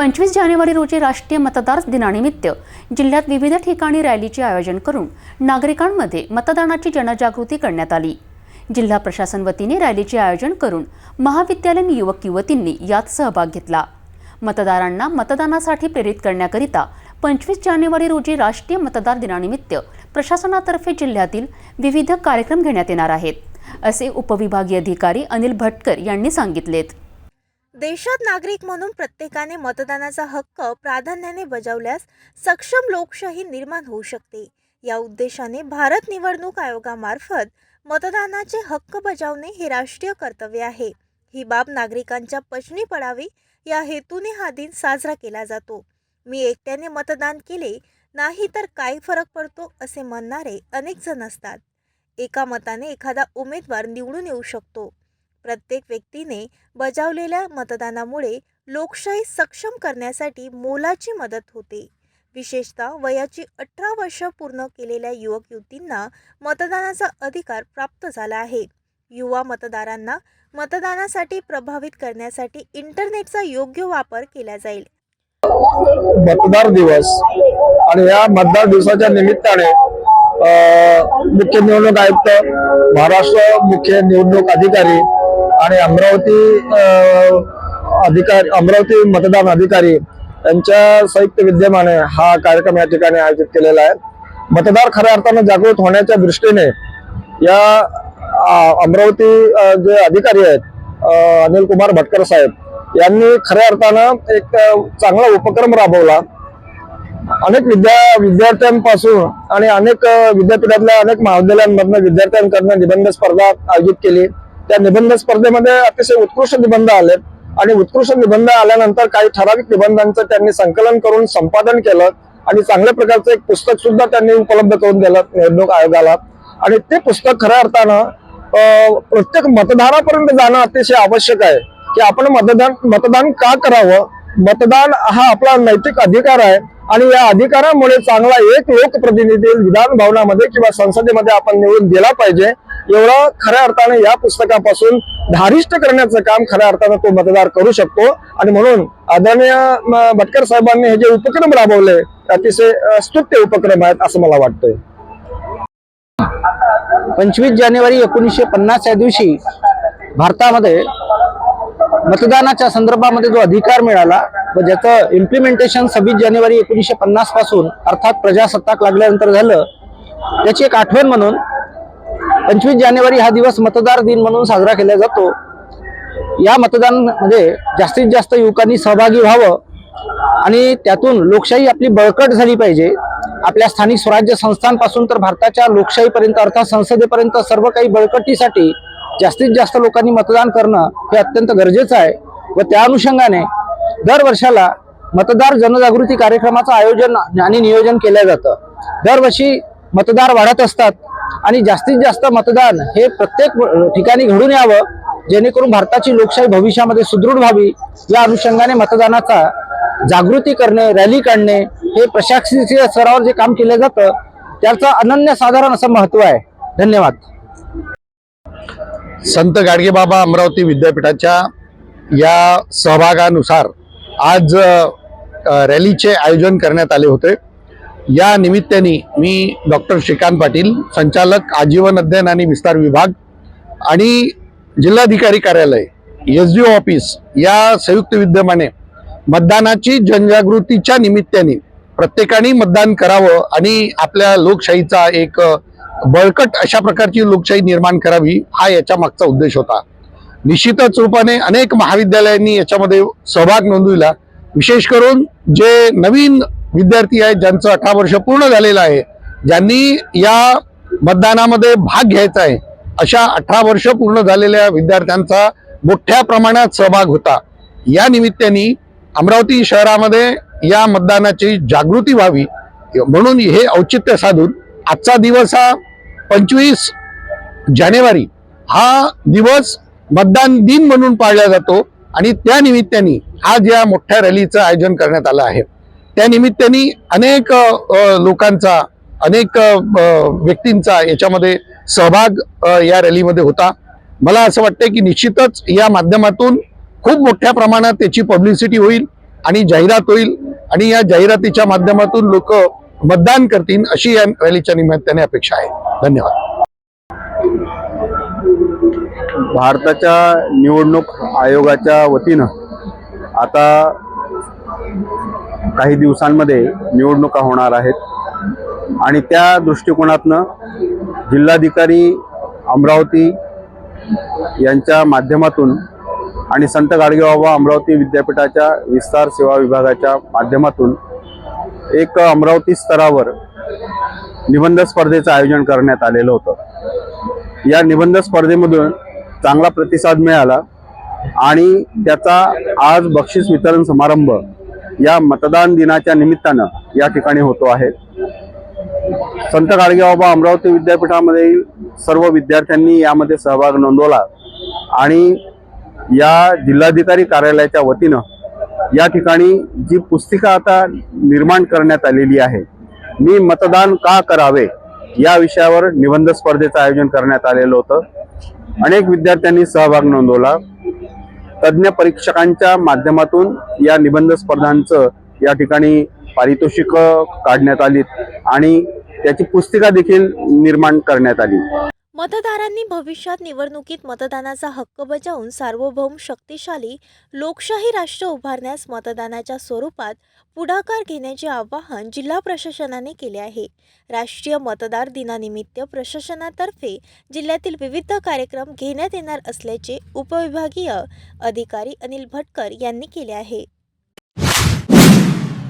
पंचवीस जानेवारी रोजी राष्ट्रीय मतदार दिनानिमित्त जिल्ह्यात विविध ठिकाणी रॅलीचे आयोजन करून नागरिकांमध्ये मतदानाची जनजागृती करण्यात आली. जिल्हा प्रशासन वतीने रॅलीचे आयोजन करून महाविद्यालयीन युवक युवतींनी यात सहभाग घेतला. मतदारांना मतदानासाठी प्रेरित करण्याकरिता पंचवीस जानेवारी रोजी राष्ट्रीय मतदार दिनानिमित्त प्रशासनातर्फे जिल्ह्यातील विविध कार्यक्रम घेण्यात येणार आहेत असे उपविभागीय अधिकारी अनिल भटकर यांनी सांगितलेत. देशात नागरिक म्हणून प्रत्येकाने मतदानाचा हक्क प्राधान्याने बजावल्यास सक्षम लोकशाही निर्माण होऊ शकते. या उद्देशाने भारत निवडणूक आयोगामार्फत मतदानाचे हक्क बजावणे हे राष्ट्रीय कर्तव्य आहे. ही बाब नागरिकांच्या पचनी पडावी या हेतूने हा दिन साजरा केला जातो. मी एकट्याने मतदान केले नाही तर काय फरक पडतो असे म्हणणारे अनेक जण असतात. एका मताने एखादा उमेदवार निवडून येऊ शकतो. प्रत्येक व्यक्तीने बजावलेल्या मतदानामुळे लोकशाही सक्षम करण्यासाठी मोलाची मदत होते. विशेषतः वयाची अठरा वर्ष पूर्ण केलेल्या युवक युवतींना मतदानाचा अधिकार प्राप्त झाला आहे. युवा मतदारांना मतदानासाठी प्रभावित करण्यासाठी इंटरनेटचा योग्य वापर केला जाईल. मतदार दिवस आणि या मतदार दिवसाच्या निमित्ताने मुख्य निवडणूक आयुक्त महाराष्ट्र मुख्य निवडणूक अधिकारी आणि अमरावती अधिकारी अमरावती मतदान अधिकारी यांच्या संयुक्त विद्यमाने हा कार्यक्रम या ठिकाणी आयोजित केलेला आहे. मतदार खऱ्या अर्थानं जागृत होण्याच्या दृष्टीने या अमरावती जे अधिकारी आहेत अनिल कुमार भटकर साहेब यांनी खऱ्या अर्थानं एक चांगला उपक्रम राबवला. अनेक विद्या विद्यार्थ्यांपासून आणि अनेक विद्यापीठातल्या अनेक महाविद्यालयांमधनं विद्यार्थ्यांकडनं निबंध स्पर्धा आयोजित केली. त्या निबंध स्पर्धेमध्ये अतिशय उत्कृष्ट निबंध आले आणि उत्कृष्ट निबंध आल्यानंतर काही ठराविक निबंधांचं त्यांनी संकलन करून संपादन केलं आणि चांगल्या प्रकारचं एक पुस्तक सुद्धा त्यांनी उपलब्ध करून दिलं निवडणूक आयोगाला. आणि ते पुस्तक खऱ्या अर्थानं प्रत्येक मतदारापर्यंत जाणं अतिशय आवश्यक आहे. की आपण मतदान मतदान का करावं? मतदान हा आपला नैतिक अधिकार आहे. आणि या अधिकारामुळे चांगला एक लोकप्रतिनिधी विधान भवनामध्ये किंवा संसदेमध्ये आपण निवडून गेला पाहिजे. एवढं खऱ्या अर्थाने या पुस्तकापासून धारिष्ट करण्याचं काम खऱ्या अर्थानं तो मतदार करू शकतो. आणि म्हणून आदरणीय भटकर साहेबांनी हे जे उपक्रम राबवले अतिशय स्तुत्य उपक्रम आहेत असं मला वाटतंय. पंचवीस जानेवारी एकोणीसशे पन्नास या दिवशी भारतामध्ये मतदानाच्या संदर्भामध्ये जो अधिकार मिळाला व ज्याचं इम्प्लिमेंटेशन सव्वीस जानेवारी एकोणीसशे पन्नासपासून अर्थात प्रजासत्ताक लागल्यानंतर झालं त्याची एक आठवण म्हणून पंचवीस जानेवारी हा दिवस मतदार दिन म्हणून साजरा केला जातो. या मतदानामध्ये जास्तीत जास्त युवकांनी सहभागी व्हावं आणि त्यातून लोकशाही आपली बळकट झाली पाहिजे. आपल्या स्थानिक स्वराज्य संस्थांपासून तर भारताच्या लोकशाहीपर्यंत अर्थात संसदेपर्यंत सर्व काही बळकटीसाठी जास्तीत जास्त लोकांनी मतदान करणं हे अत्यंत गरजेचं आहे व त्या अनुषंगाने दर वर्षाला मतदार जनजागृती कार्यक्रमाचं आयोजन आणि नियोजन केलं जातं. दरवर्षी मतदार वाढत असतात. आणि जास्तीत जास्त मतदान हे प्रत्येक ठिकाणी घडून यावं जेणेकरून भारताची लोकशाही भविष्यामध्ये सुदृढ व्हावी. या अनुषंगाने मतदानाचा जागृती करणे रॅली काढणे हे प्रशासकीय स्तरावर जे काम केलं जातं त्याचं अनन्यसाधारण असं महत्त्व आहे. धन्यवाद. संत गाडगेबाबा अमरावती विद्यापीठाच्या या सहभागानुसार आज रॅलीचे आयोजन करण्यात आले होते. या निमित्ताने मी डॉक्टर श्रीकांत पाटील संचालक आजीवन अध्ययन आणि विस्तार विभाग आणि जिल्हाधिकारी कार्यालय एस डी ऑफिस या संयुक्त विद्यमाने मतदानाची जनजागृतीच्या निमित्ताने प्रत्येकाने मतदान करावं आणि आपल्या लोकशाहीचा एक बळकट अशा प्रकारची लोकशाही निर्माण करावी हा याच्या मागचा उद्देश होता. निश्चितच रूपाने अनेक महाविद्यालयांनी याच्यामध्ये सहभाग नोंदविला. विशेष करून जे नवीन विद्यार्थी आहेत ज्यांचं अठरा वर्ष पूर्ण झालेलं आहे ज्यांनी या मतदानामध्ये भाग घ्यायचा आहे अशा अठरा वर्ष पूर्ण झालेल्या विद्यार्थ्यांचा मोठ्या प्रमाणात सहभाग होता. या निमित्ताने अमरावती शहरामध्ये या मतदानाची जागृती व्हावी म्हणून हे औचित्य साधून आजचा दिवस हा पंचवीस जानेवारी हा दिवस मतदान दिन म्हणून पाळला जातो आणि त्या निमित्ताने आज या मोठ्या रॅलीचं आयोजन करण्यात आलं आहे. त्या निमित्ताने अनेक लोकांचा अनेक व्यक्तींचा याच्यामध्ये सहभाग या रॅलीमध्ये होता. मला असं वाटतं की निश्चितच या माध्यमातून खूप मोठ्या प्रमाणात त्याची पब्लिसिटी होईल आणि जाहिरात होईल आणि या जाहिरातीच्या माध्यमातून लोक मतदान करतील अशी या रॅलीच्या निमित्ताने अपेक्षा आहे. धन्यवाद. भारताच्या निवडणूक आयोगाच्या वतीनं आता काही दिवसांमध्ये निवडणुका होणार आहेत. आणि त्या दृष्टिकोनातनं जिल्हाधिकारी अमरावती यांच्या माध्यमातून आणि संत गाडगेबाबा अमरावती विद्यापीठाच्या विस्तार सेवा विभागाच्या माध्यमातून एक अमरावती स्तरावर निबंध स्पर्धेचं आयोजन करण्यात आलेलं होतं. या निबंध स्पर्धेमधून चांगला प्रतिसाद मिळाला आणि त्याचा आज बक्षीस वितरण समारंभ या मतदान दिनाच्या निमित्तानं या ठिकाणी होतो आहे. संत गाडगेबाबा अमरावती विद्यापीठामधील सर्व विद्यार्थ्यांनी यामध्ये सहभाग नोंदवला आणि या जिल्हाधिकारी कार्यालयाच्या वतीनं या ठिकाणी जी पुस्तिका आता निर्माण करण्यात आलेली आहे मी मतदान का करावे या विषयावर निबंध स्पर्धेचं आयोजन करण्यात आलेलं होतं. अनेक विद्यार्थ्यांनी सहभाग नोंदवला. तज्ज्ञ परीक्षकांच्या माध्यमातून या निबंध स्पर्धांचं या ठिकाणी पारितोषिक काढण्यात आली आणि त्याची पुस्तिका देखील निर्माण करण्यात आली. मतदारांनी भविष्यात निवडणुकीत मतदानाचा हक्क बजावून सार्वभौम शक्तिशाली लोकशाही राष्ट्र उभारण्यास मतदानाच्या स्वरूपात पुढाकार घेण्याचे आवाहन जिल्हा प्रशासनाने केले आहे. राष्ट्रीय मतदार दिनानिमित्त प्रशासनातर्फे जिल्ह्यातील विविध कार्यक्रम घेण्यात येणार असल्याचे उपविभागीय अधिकारी अनिल भटकर यांनी केले आहे.